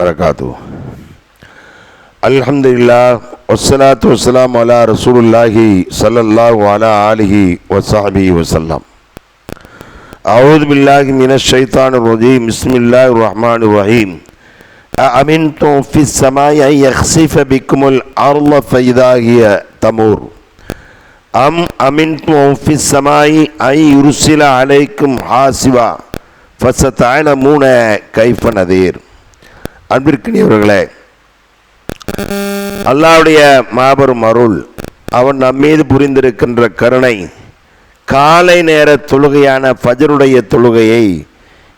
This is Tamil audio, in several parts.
وبركاته. الحمد لله والصلاة والسلام على رسول الله صلى الله على آله وصحبه وسلم. أعوذ بالله من الشيطان الرجيم. بسم الله الرحمن الرحيم. أأمنتم في السماء يخسف بكم الأرض فإذا هي تمور؟ أم أمنتم في السماء أن يرسل عليكم حاسبا فستعلمون كيف نذير؟ அன்பிற்கினியவர்களே அல்லாவுடைய மாபெரும் அருள் அவன் நம்மீது புரிந்திருக்கின்ற கருணை காலை நேர தொழுகையான ஃபஜருடைய தொழுகையை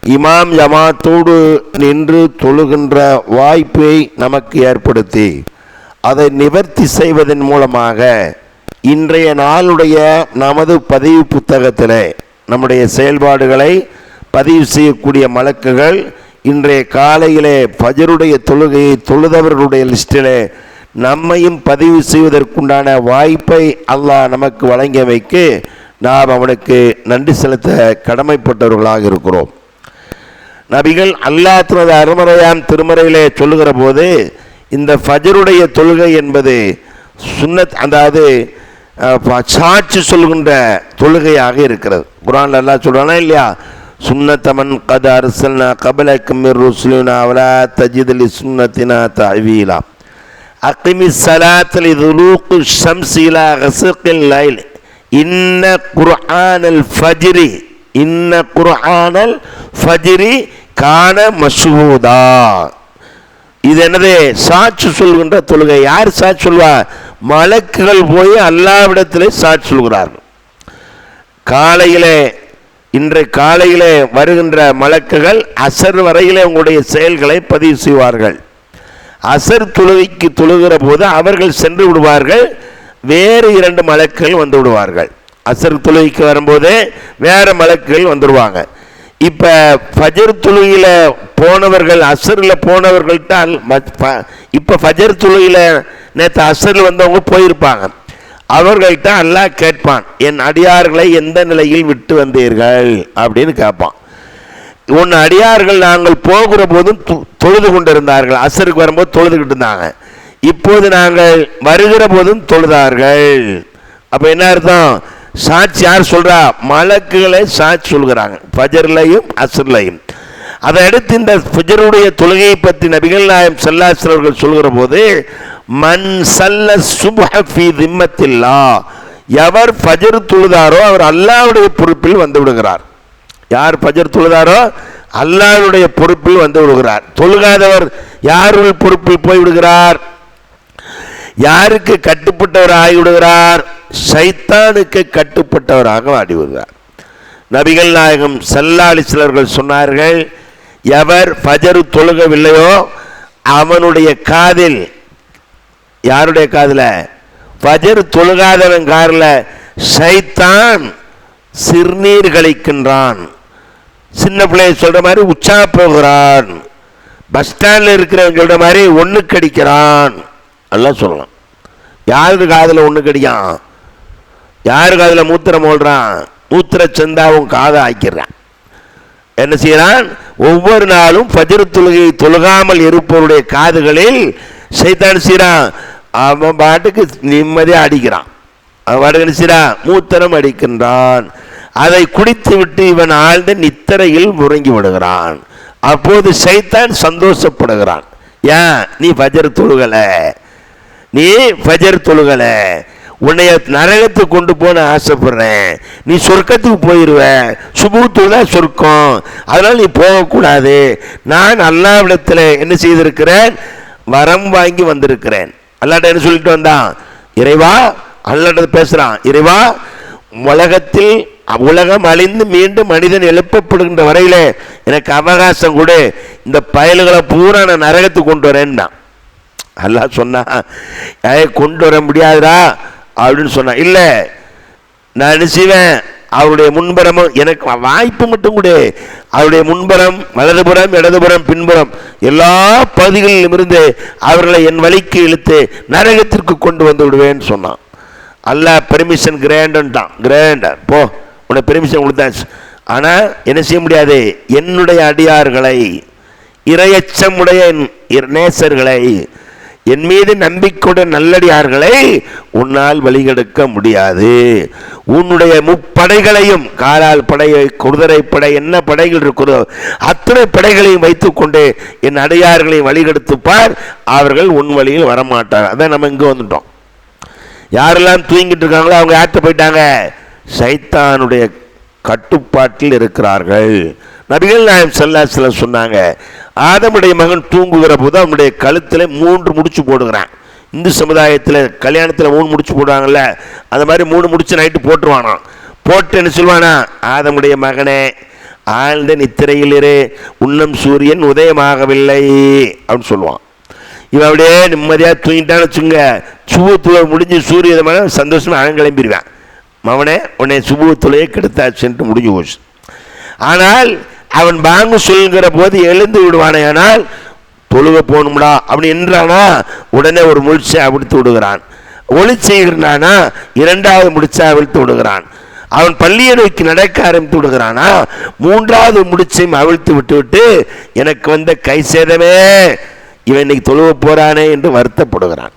இமாம் ஜமாத்தோடு நின்று தொழுகின்ற வாய்ப்பை நமக்கு ஏற்படுத்தி அதை நிவர்த்தி செய்வதன் மூலமாக இன்றைய நாளுடைய நமது பதிவு புத்தகத்தில் நம்முடைய செயல்பாடுகளை பதிவு செய்யக்கூடிய மலக்குகள் இன்றைய காலையிலே பஜருடைய தொழுகையை தொழுதவர்களுடைய லிஸ்டிலே நம்மையும் பதிவு செய்வதற்குண்டான வாய்ப்பை அல்லாஹ் நமக்கு வழங்கியமைக்கு நாம் அவனுக்கு நன்றி செலுத்த கடமைப்பட்டவர்களாக இருக்கிறோம். நபிகள் அல்லாஹ் தனது அருமறையாம் திருமறையிலே சொல்லுகிற போது இந்த ஃபஜருடைய தொழுகை என்பது சுன்னத் அதாவது அஹ், சாட்சி சொல்கின்ற தொழுகையாக இருக்கிறது. குரான் நல்லா சொல்கிறானா இல்லையா? சுன்னத்தமன் கத அரசல்னா கபல கமிர் ருஸ்லுனா அவலா தஜிதலி சுன்னத்தினா தவீலா அக்கிமி சலாத்தல் இதுலூக்கு ஷம்சிலா ஹசுக்கில் லைல் இன்ன குர்ஆனல் ஃபஜ்ரி இன்ன குர்ஆனல் ஃபஜ்ரி கான மசூதா இது என்னது? சாட்சி சொல்கின்ற தொழுகை. யார் சாட்சி சொல்வா? மலக்குகள் போய் அல்லாவிடத்திலே சாட்சி சொல்கிறார்கள். காலையிலே இன்றை காலையிலே வருகின்ற மலக்குகள் அசர் வரையிலே உங்களுடைய செயல்களை பதிவு செய்வார்கள். அசர் துளுவிக்கு துழுகிற போது அவர்கள் சென்று விடுவார்கள் வேறு இரண்டு மலக்குகள் வந்து விடுவார்கள். அசர் துளுவிக்கு வரும்போது வேறு மலக்குகள் வந்துடுவாங்க. இப்போ ஃபஜர் தொழுகையில் போனவர்கள் அசரில் போனவர்கள்ட்ட இப்போ ஃபஜர் தொழுகையில் நேற்று அசரில் வந்தவங்க போயிருப்பாங்க. அவர்கள்ட்ட அல்லாஹ் கேட்பான் என் அடியார்களை எந்த நிலையில் விட்டு வந்தீர்கள்? அப்படின்னு கேட்பான். உன் அடியார்கள் நாங்கள் போகிற போதும் தொ- தொழுது கொண்டிருந்தார்கள். அசருக்கு வரும்போது தொழுதுகிட்டு இருந்தாங்க. இப்போது நாங்கள் வருகிற போதும் தொழுதார்கள். அப்போ என்ன அர்த்தம்? சாட்சி யார் சொல்கிறா மலக்குகளை சாட்சி சொல்கிறாங்க. ஃபஜர்லையும் அசர்லையும். அதை அடுத்து இந்த ஃபஜருடைய தொழுகையை பற்றி நபிகள் நாயம் செல்லாசர் அவர்கள் சொல்கிற போது மன் சல்ல சுபஹ திம்மத்தில்லா எவர் ஃபஜர் தொழுதாரோ அவர் அல்லாவுடைய பொறுப்பில் வந்து விடுகிறார். யார் பஜர் தொழுதாரோ அல்லாவுடைய பொறுப்பில் வந்து விடுகிறார். தொழுகாதவர் யாருடைய பொறுப்பில் போய் விடுகிறார்? யாருக்கு கட்டுப்பட்டவர் ஆகிவிடுகிறார் சைத்தானுக்கு கட்டுப்பட்டவராக ஆடிவிடுகிறார் நபிகள் நாயகம் செல்லாளி சிலர்கள் சொன்னார்கள் எவர் ஃபஜர் தொழுகவில்லையோ அவனுடைய காதில் யாருடைய காதில்? ஃபஜர் தொழுகாதவன் காரில் சைத்தான் சிறுநீர் கழிக்கின்றான். சின்ன பிள்ளைய சொல்கிற மாதிரி உச்சா போகிறான். பஸ் ஸ்டாண்டில் இருக்கிறவங்க சொல்கிற மாதிரி ஒன்று கடிக்கிறான். எல்லாம் சொல்லலாம். யாரு காதில் ஒன்று கடிக்கான் யாரு காதில் மூத்திரம் ஓடுறான் மூத்திர சந்தாவும் காதை ஆக்கிறான் என்ன செய்கிறான் ஒவ்வொரு நாளும் ஃபஜ்ர் தொழுகை தொழுகாமல் இருப்பவருடைய காதுகளில் சைத்தான் செய்கிறான் அவன் பாட்டுக்கு நிம்மதியாக அடிக்கிறான். அவன் பாட்டுக்கு செய்கிறான் செய்யறான்? அடிக்கின்றான். அதை குடித்து விட்டு இவன் ஆழ்ந்த நித்திரையில் முறங்கி விடுகிறான். அப்போது சைத்தான் சந்தோஷப்படுகிறான். ஏன்? நீ பஜர் தொழுகலை. நீ பஜர் தொழுகல. உன்னைய நரகத்துக்கு கொண்டு போன ஆசைப்படுறேன். நீ சொர்க்கத்துக்கு போயிடுவ சுபூத்து தான் சொர்க்கம். அதனால் நீ போகக்கூடாது. நான் அல்லாவிடத்தில் என்ன செய்திருக்கிறேன்? வரம் வாங்கி வந்திருக்கிறேன். அல்லாட்ட என்ன சொல்லிட்டு வந்தான்? இறைவா அல்லாட்ட பேசுகிறான் இறைவா உலகத்தில் உலகம் அழிந்து மீண்டும் மனிதன் எழுப்பப்படுகின்ற வரையிலே எனக்கு அவகாசம் கொடு. இந்த பயல்களை பூரா நான் நரகத்துக்கு கொண்டு வரேன்னா அல்லா சொன்னா கொண்டு வர முடியாதுடா. அப்படின்னு சொன்னான் இல்லை நான் என்ன செய்வேன்? அவருடைய முன்புறமும் எனக்கு வாய்ப்பு மட்டும் கூட. அவருடைய முன்புறம் வலதுபுறம் இடதுபுறம் பின்புறம் எல்லா பகுதிகளிலும் இருந்து அவர்களை என் வழிக்கு இழுத்து நரகத்திற்கு கொண்டு வந்து விடுவேன்னு சொன்னான். அல்ல பெர்மிஷன் கிராண்டுன்ட்டான் கிராண்டர் போ உனக்கு பெர்மிஷன் கொடுத்தாச்சு. ஆனால் என்ன செய்ய முடியாது? என்னுடைய அடியார்களை இரையச்சமுடைய நேசர்களை என் மீது நம்பிக்கையுடைய நல்லடியார்களை உன்னால் வழிகெடுக்க முடியாது. உன்னுடைய முப்படைகளையும் காலால் படையை குதிரை படை என்ன படைகள் இருக்கிறதோ அத்தனை படைகளையும் வைத்துக்கொண்டு என் அடையார்களையும் வழிகெடுத்துப்பார் அவர்கள் உன் வழியில் வரமாட்டார். அதான் நம்ம இங்கே வந்துட்டோம். யாரெல்லாம் தூங்கிட்டு இருக்காங்களோ அவங்க யார்கிட்ட போயிட்டாங்க. சைத்தானுடைய கட்டுப்பாட்டில் இருக்கிறார்கள். நபிகள் நாயம் செல்லா சொன்னாங்க ஆதமுடைய மகன் தூங்குகிற போது அவனுடைய கழுத்தில் மூன்று முடிச்சு போடுகிறான். இந்து சமுதாயத்தில் கல்யாணத்தில் மூணு முடிச்சு போடுவாங்கல்ல அந்த மாதிரி மூணு முடிச்சு நைட்டு போட்டுருவானாம். போட்டு என்ன சொல்லுவானா ஆதமுடைய மகனே ஆழ்ந்த நித்திரையில் இரு உன்னம் சூரியன் உதயமாகவில்லை அப்படின்னு சொல்லுவான். இவன் அப்படியே நிம்மதியாக தூங்கிட்டான்னு வச்சுங்க சுபத்துவ முடிஞ்சு சூரியதமான சந்தோஷமாக அகங்கிளம்பிடுவேன். மவனே உன்னை சுபூத்துலையே கெடுத்தாச்சுன்ட்டு முடிஞ்சு போச்சு. ஆனால் அவன் பாங்கு சொல்கிற போது எழுந்து விடுவானே ஆனால் தொழுக போகணும்டா அப்படி என்றானா உடனே ஒரு முழிச்சை அவிழ்த்து விடுகிறான். ஒளி செய்கிறானா இரண்டாவது முடிச்சை அவிழ்த்து விடுகிறான். அவன் பள்ளியை நோக்கி நடக்க ஆரம்பித்து விடுகிறானா மூன்றாவது முடிச்சையும் அவிழ்த்து விட்டுவிட்டு எனக்கு வந்த கை சேதமே இவன் இன்னைக்கு தொழுவ போகிறானே என்று வருத்தப்படுகிறான்.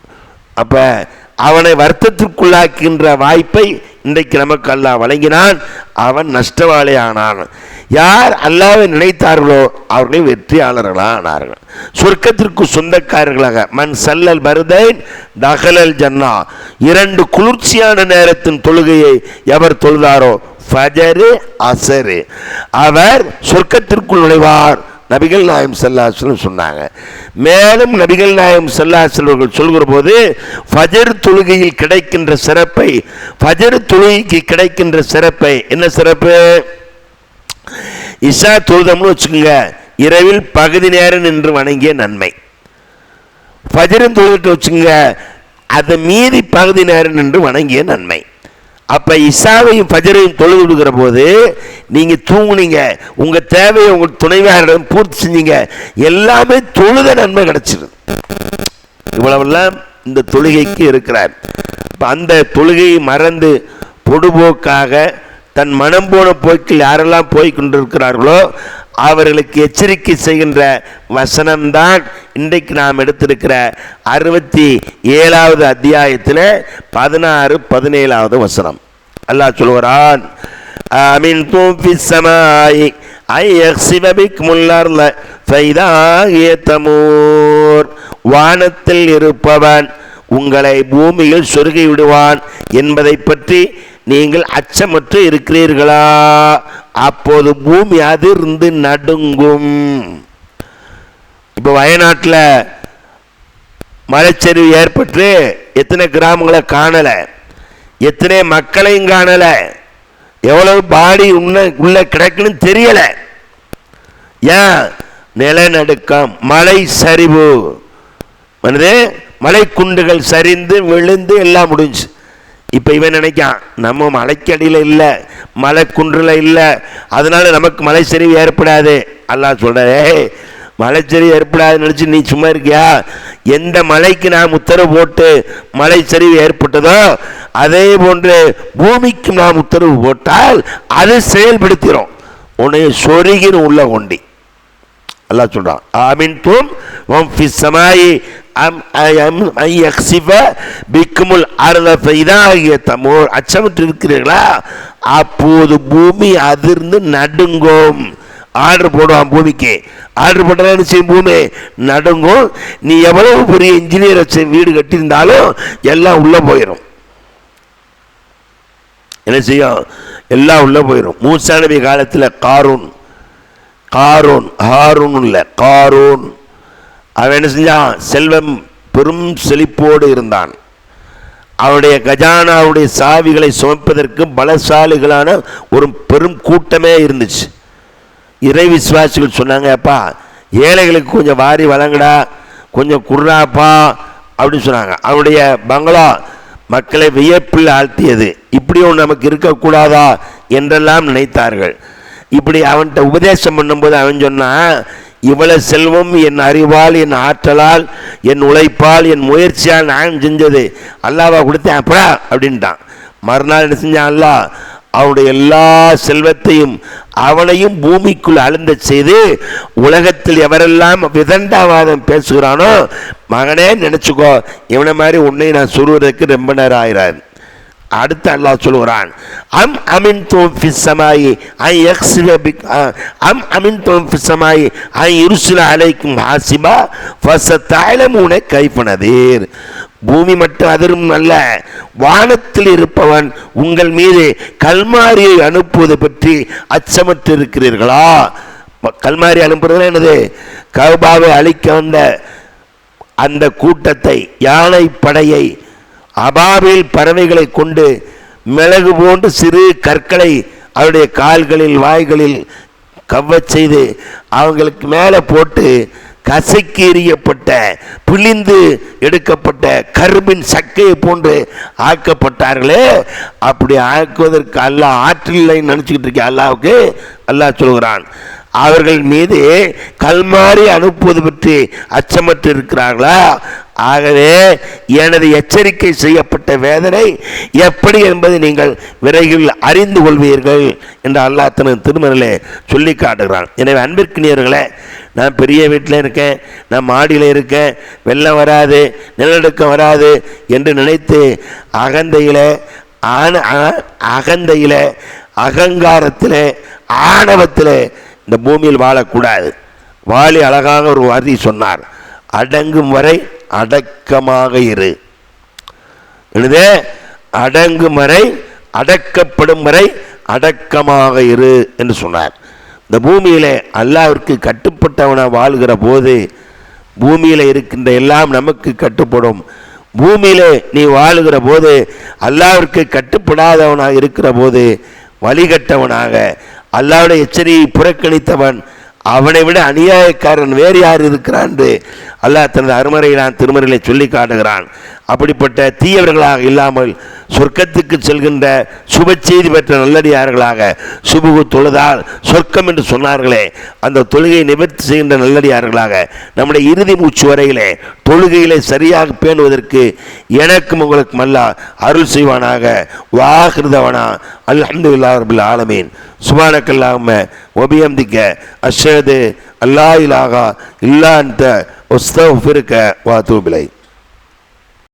அப்போ அவனை வருத்தத்திற்குள்ளாக்கின்ற வாய்ப்பை இன்றைக்கு நமக்கு அல்லாஹ் வழங்கினான். அவன் நஷ்டவாளி ஆனான் யார் அல்லாவை நினைத்தார்களோ அவர்களை வெற்றியாளர்களாக ஆனார்கள். சொர்க்கத்திற்கு சொந்தக்காரர்களாக மண் சல்லல் பருதைன் தகலல் ஜன்னா. இரண்டு குளிர்ச்சியான நேரத்தின் தொழுகையை எவர் தொழுதாரோ? ஃபஜரு அசரு. அவர் சொர்க்கத்திற்குள் நுழைவார். நபிகள் நாயம் செல்லாசலம் சொன்னாங்க. மேலும் நபிகள் நாயம் செல்லாசல்வர்கள் சொல்கிற போது ஃபஜர் தொழுகையில் கிடைக்கின்ற சிறப்பை ஃபஜர் தொழுகைக்கு கிடைக்கின்ற சிறப்பை என்ன சிறப்பு? இஷா தொழுதம்னு வச்சுக்கோங்க இரவில் பகுதி நேரம் நின்று வணங்கிய நன்மை. ஃபஜரும் தொழுகிட்டு வச்சுங்க அதை மீறி பகுதி நேரம் நின்று வணங்கிய நன்மை. அப்ப இசாவையும் பஜரையும் தொழுது கொடுக்குற போது நீங்க தூங்குனீங்க. உங்க தேவையை உங்கள் துணைவியாரிடம் பூர்த்தி செஞ்சீங்க. எல்லாமே தொழுத நன்மை கிடச்சிருது. இவ்வளவெல்லாம் இந்த தொழுகைக்கு இருக்கிறார். இப்போ அந்த தொழுகையை மறந்து பொடுபோக்காக தன் மனம் போன போக்கில் யாரெல்லாம் போய் கொண்டிருக்கிறார்களோ அவர்களுக்கு எச்சரிக்கை செய்கின்ற வசனம்தான் இன்றைக்கு நாம் எடுத்திருக்கிற அறுபத்தி ஏழாவது அத்தியாயத்தில் பதினாறு பதினேழாவது வசனம். அல்லாஹ் சொல்கிறான் அமின் தூஃபி சமாய் ஐ யக்ஸிபபிக் முல்லர்ல ஃபைதாகிய தமூர். வானத்தில் இருப்பவன் உங்களை பூமியில் சொருகி விடுவான் என்பதை பற்றி நீங்கள் அச்சமற்று இருக்கிறீர்களா? அப்போது பூமி அதிர்ந்து நடுங்கும். இப்போ வயநாட்டில் மலைச்சரிவு ஏற்பட்டு எத்தனை கிராமங்களை காணலை எத்தனை மக்களையும் காணலை எவ்வளவு பாடி உன்ன உள்ளே கிடக்குன்னு தெரியலை. ஏன்? நிலநடுக்கம் மலை சரிவு. வந்து மலைக்குண்டுகள் சரிந்து விழுந்து எல்லாம் முடிஞ்சு இப்போ இவன் நினைக்கான் நம்ம மலைக்கடியில் இல்லை மலை குன்றில் இல்லை அதனால நமக்கு மலை சரிவு ஏற்படாது. அல்லாஹ் சொல்கிறே மலைச்சரிவு ஏற்படாதுன்னு நினச்சி நீ சும்மா இருக்கியா? எந்த மலைக்கு நாம் உத்தரவு போட்டு மலை சரிவு ஏற்பட்டதோ அதே போன்று பூமிக்கு நாம் உத்தரவு போட்டால் அது செயல்படுத்திடும் உன்னை சொருகின்னு உள்ள கொண்டி. அல்லாஹ் சொல்கிறான் ஆமின் தூம் வம் ஃபி சமாயி அம் அம் ஐ யக்ஸிஃப பிக்குமுல் அர்த ஃபைதாகிய தமோர். அச்சமிட்டு இருக்கிறீர்களா அப்போது பூமி அதிர்ந்து நடுங்கும். ஆர்டர் போடுவான் பூமிக்கு. ஆர்டர் போட்டால் என்ன செய்யும் பூமி? நடுங்கும். நீ எவ்வளவு பெரிய இன்ஜினியர் வச்சு வீடு கட்டியிருந்தாலும் எல்லாம் உள்ளே போயிடும் என்ன செய்யும்? எல்லாம் உள்ளே போயிடும் மூசா நபி காலத்தில் காரூன் காரோன் ஹாரூன் இல்லை காரோன். அவன் என்ன செஞ்சான்? செல்வம் பெரும் செழிப்போடு இருந்தான். அவனுடைய கஜானாவுடைய சாவிகளை சுமப்பதற்கு பலசாலிகளான ஒரு பெரும் கூட்டமே இருந்துச்சு. இறை விசுவாசிகள் சொன்னாங்க அப்பா ஏழைகளுக்கு கொஞ்சம் வாரி வழங்கடா கொஞ்சம் குர்ராப்பா அப்படின்னு சொன்னாங்க. அவனுடைய பங்களா மக்களை வியப்பில் ஆழ்த்தியது. இப்படி ஒன்று நமக்கு இருக்கக்கூடாதா என்றெல்லாம் நினைத்தார்கள். இப்படி அவன்கிட்ட உபதேசம் பண்ணும்போது அவன் சொன்னான் இவ்வளவு செல்வம் என் அறிவால் என் ஆற்றலால் என் உழைப்பால் என் முயற்சியால் நான் செஞ்சது. அல்லாவா கொடுத்தேன் அப்படா அப்படின்ட்டான். மறுநாள் என்ன செஞ்சான் அல்லாஹ்? அவனுடைய எல்லா செல்வத்தையும் அவனையும் பூமிக்குள் அழுந்த செய்து உலகத்தில் எவரெல்லாம் விதண்டாவாதம் பேசுகிறானோ மகனே நினச்சிக்கோ இவனை மாதிரி உன்னை நான் சொல்வதற்கு ரொம்ப நேரம் ஆயிராது அடுத்து அல்லாஹ் சொல்கிறான் அம் அமின் தோம் ஃபிஸ்ஸமாயி ஐ எக்ஸ் பிக் அம் அமின் தோம் ஃபிஸ்ஸமாயி ஐ இருசுல அலைக்கும் ஹாசிபா ஃபச தாயலமூனை கைப்பனதீர் பூமி மட்டும் அதிரும் அல்ல வானத்தில் இருப்பவன் உங்கள் மீது கல்மாரியை அனுப்புவது பற்றி அச்சமற்று இருக்கிறீர்களா? கல்மாரி அனுப்புறது என்னது? கவுபாவை அழிக்க வந்த அந்த கூட்டத்தை யானை படையை அபாவில் பறவைகளை கொண்டு மிளகு போன்று சிறு கற்களை அவருடைய கால்களில் வாய்களில் கவ்வச் செய்து அவங்களுக்கு மேலே போட்டு கசைக்கு எறியப்பட்ட பிழிந்து எடுக்கப்பட்ட கரும்பின் சக்கையை போன்று ஆக்கப்பட்டார்களே. அப்படி ஆக்குவதற்கு அல்லாஹ் ஆற்றில்லை நினச்சிக்கிட்டு இருக்கேன் அல்லாவுக்கு அல்லாஹ் சொல்கிறான் அவர்கள் மீது கல்மாறி அனுப்புவது பற்றி அச்சமற்று இருக்கிறார்களா? ஆகவே எனது எச்சரிக்கை செய்யப்பட்ட வேதனை எப்படி என்பதை நீங்கள் விரைவில் அறிந்து கொள்வீர்கள் என்று அல்லாஹ் தனது திருமணிலே சொல்லி காட்டுகிறான். எனவே அன்பிற்கினியர்களே நான் பெரிய வீட்டில் இருக்கேன் நான் மாடியில் இருக்கேன் வெள்ளம் வராது நிலநடுக்கம் வராது என்று நினைத்து அகந்தையில் ஆன அ- அகந்தையில் அகங்காரத்தில் ஆணவத்தில் இந்த பூமியில் வாழக்கூடாது. வாலி அழகாக ஒரு வாதி சொன்னார். அடங்கும் வரை அடக்கமாக இரு. என்னது அடங்கும் வரை அடக்கப்படும் வரை அடக்கமாக இரு என்று சொன்னார். இந்த பூமியிலே அல்லாவிற்கு கட்டுப்பட்டவனாக வாழ்கிற போது பூமியில் இருக்கின்ற எல்லாம் நமக்கு கட்டுப்படும். பூமியிலே நீ வாழுகிற போது அல்லாவிற்கு கட்டுப்படாதவனாக இருக்கிற போது வழிகட்டவனாக அல்லாவுடைய எச்சரியை புறக்கணித்தவன் அவனை விட அநியாயக்காரன் வேறு யார் இருக்கிறான் என்று அல்லாஹ் தனது அருமறையிலான் திருமறையிலே சொல்லி காட்டுகிறான். அப்படிப்பட்ட தீயவர்களாக இல்லாமல் சொர்க்கத்துக்கு செல்கின்ற சுப செய்தி பெற்ற நல்லடியார்களாக சுபுகு தொழுதால் சொர்க்கம் என்று சொன்னார்களே அந்த தொழுகையை நிவர்த்தி செய்கின்ற நல்லடியார்களாக நம்முடைய இறுதி மூச்சு வரையிலே தொழுகையிலே சரியாக பேணுவதற்கு எனக்கும் உங்களுக்கும் அல்லா அருள் செய்வானாக. வாகிருதவனா அல்ஹம்துலில்லாஹ் ரபில் ஆலமீன். சுபானக்கல்லாம ஒபியம்திக்க அஷது அல்லா இலாகா இல்லா அந்த ஒஸ்தஃபிருக்க வா தூபிலை